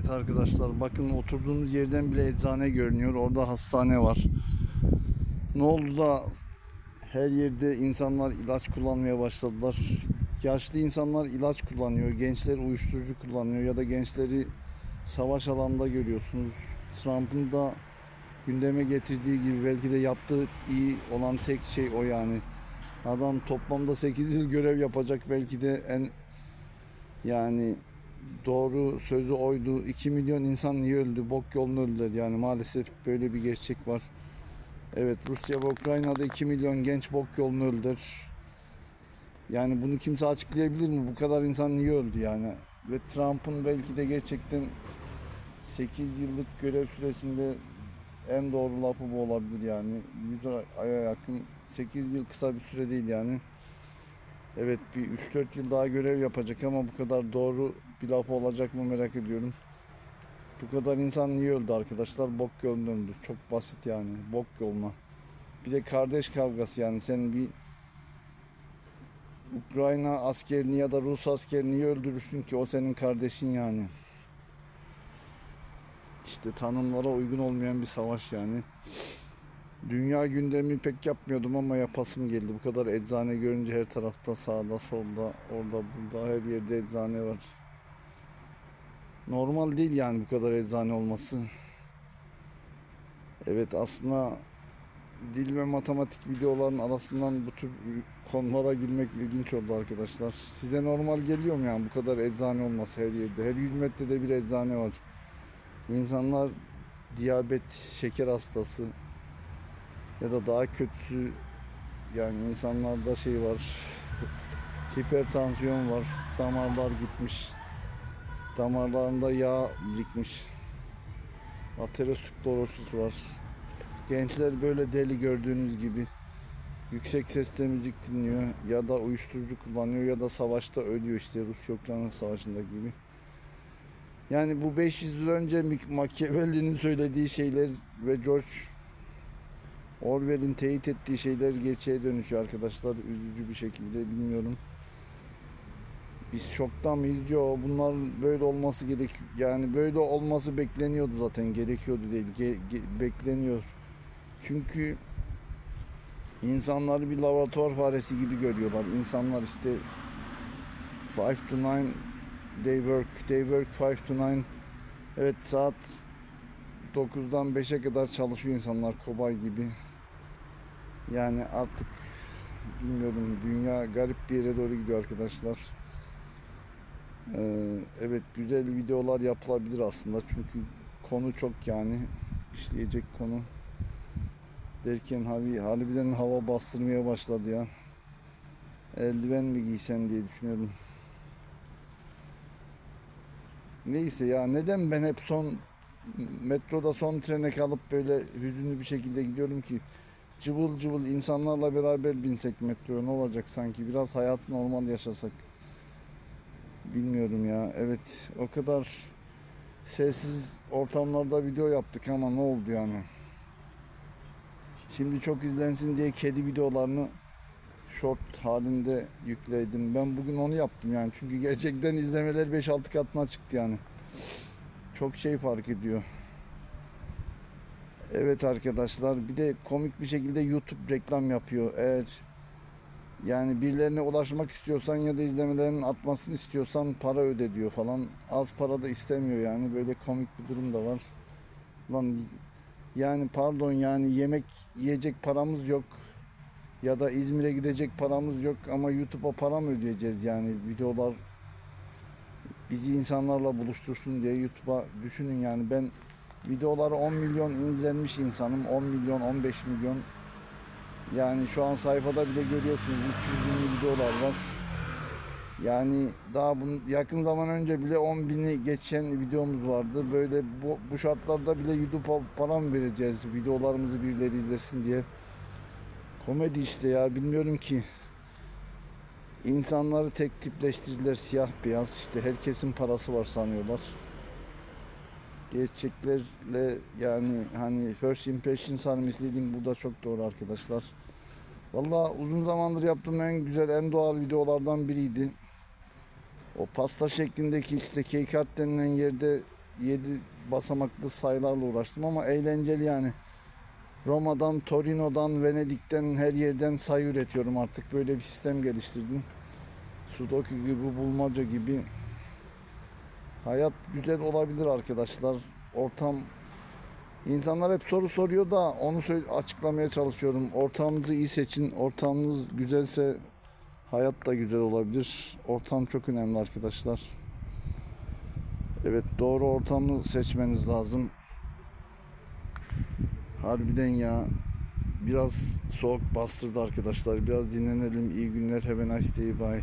Evet arkadaşlar bakın oturduğumuz yerden bile eczane görünüyor. Orada hastane var. Ne oldu da her yerde insanlar ilaç kullanmaya başladılar. Yaşlı insanlar ilaç kullanıyor. Gençler uyuşturucu kullanıyor ya da gençleri savaş alanında görüyorsunuz. Trump'ın da gündeme getirdiği gibi belki de yaptığı iyi olan tek şey o yani. Adam toplamda 8 yıl görev yapacak belki de en yani doğru sözü oydu. 2 milyon insan niye öldü? Bok yolunu öldüler yani maalesef böyle bir gerçek var. Evet Rusya ve Ukrayna'da 2 milyon genç bok yolunu öldüler. Yani bunu kimse açıklayabilir mi? Bu kadar insan niye öldü yani? Ve Trump'ın belki de gerçekten 8 yıllık görev süresinde en doğru lafı bu olabilir yani. 100 aya yakın 8 yıl kısa bir süre değil yani. Evet bir 3-4 yıl daha görev yapacak ama bu kadar doğru bir laf olacak mı merak ediyorum. Bu kadar insan niye öldü arkadaşlar? Bok yoluna öldü. Çok basit yani. Bok yoluna. Bir de kardeş kavgası yani. Sen bir Ukrayna askerini ya da Rus askerini öldürürsün ki? O senin kardeşin yani. İşte tanımlara uygun olmayan bir savaş yani. Dünya gündemi pek yapmıyordum ama yapasım geldi. Bu kadar eczane görünce her tarafta sağda solda orada burada her yerde eczane var. Normal değil yani bu kadar eczane olması. Evet aslında dil ve matematik videoların arasından bu tür konulara girmek ilginç oldu arkadaşlar. Size normal geliyor mu yani bu kadar eczane olması her yerde? Her 100 metrede bir eczane var. İnsanlar diyabet, şeker hastası ya da daha kötüsü yani insanlarda şey var hipertansiyon var damarlar gitmiş damarlarında yağ birikmiş aterosklerosis var. Gençler böyle deli gördüğünüz gibi yüksek sesle müzik dinliyor ya da uyuşturucu kullanıyor ya da savaşta ölüyor işte Rusya-Ukrayna savaşında gibi. Yani bu 500 yıl önce Machiavelli'nin söylediği şeyler ve George Orwell'in teyit ettiği şeyler gerçeğe dönüşüyor arkadaşlar. Üzücü bir şekilde bilmiyorum. Biz şokta mıyız? Yok bunlar böyle olması gerek yani böyle olması bekleniyordu zaten gerekiyordu değil ge- ge- bekleniyor. Çünkü insanları bir laboratuvar faresi gibi görüyorlar. İnsanlar işte 5 to 9 they work they work 5 to 9 evet saat 9'dan 5'e kadar çalışıyor insanlar kobay gibi. Yani artık bilmiyorum dünya garip bir yere doğru gidiyor arkadaşlar. Ee, evet güzel videolar yapılabilir aslında çünkü konu çok yani işleyecek konu derken havi harbiden hava bastırmaya başladı ya. Eldiven mi giysem diye düşünüyorum. Neyse ya neden ben hep son metroda son trene kalıp böyle hüzünlü bir şekilde gidiyorum ki cıvıl cıvıl insanlarla beraber binsek metroya ne olacak sanki? Biraz hayatı normal yaşasak. Bilmiyorum ya. Evet o kadar sessiz ortamlarda video yaptık ama ne oldu yani? Şimdi çok izlensin diye kedi videolarını short halinde yükledim. Ben bugün onu yaptım yani. Çünkü gerçekten izlemeler 5-6 katına çıktı yani çok şey fark ediyor Evet arkadaşlar bir de komik bir şekilde YouTube reklam yapıyor. Eğer yani birilerine ulaşmak istiyorsan ya da izlemelerin atmasını istiyorsan para öde diyor falan. Az para da istemiyor yani böyle komik bir durum da var. Lan yani pardon yani yemek yiyecek paramız yok. Ya da İzmir'e gidecek paramız yok ama YouTube'a para mı ödeyeceğiz yani videolar bizi insanlarla buluştursun diye YouTube'a düşünün yani ben Videoları 10 milyon izlenmiş insanım. 10 milyon, 15 milyon. Yani şu an sayfada bile görüyorsunuz 300 bin videolar var. Yani daha bunun yakın zaman önce bile 10 bini geçen videomuz vardı. Böyle bu, bu şartlarda bile YouTube'a para mı vereceğiz videolarımızı birileri izlesin diye. Komedi işte ya bilmiyorum ki. İnsanları tek tipleştirdiler siyah beyaz işte herkesin parası var sanıyorlar gerçeklerle yani hani first impression sarım istediğim burada çok doğru arkadaşlar. Valla uzun zamandır yaptığım en güzel en doğal videolardan biriydi. O pasta şeklindeki işte art denilen yerde 7 basamaklı sayılarla uğraştım ama eğlenceli yani. Roma'dan, Torino'dan, Venedik'ten her yerden sayı üretiyorum artık. Böyle bir sistem geliştirdim. Sudoku gibi, bulmaca gibi. Hayat güzel olabilir arkadaşlar. Ortam İnsanlar hep soru soruyor da onu açıklamaya çalışıyorum. Ortamınızı iyi seçin. Ortamınız güzelse hayat da güzel olabilir. Ortam çok önemli arkadaşlar. Evet doğru ortamı seçmeniz lazım. Harbiden ya biraz soğuk bastırdı arkadaşlar. Biraz dinlenelim. İyi günler. Have a nice day. Bye.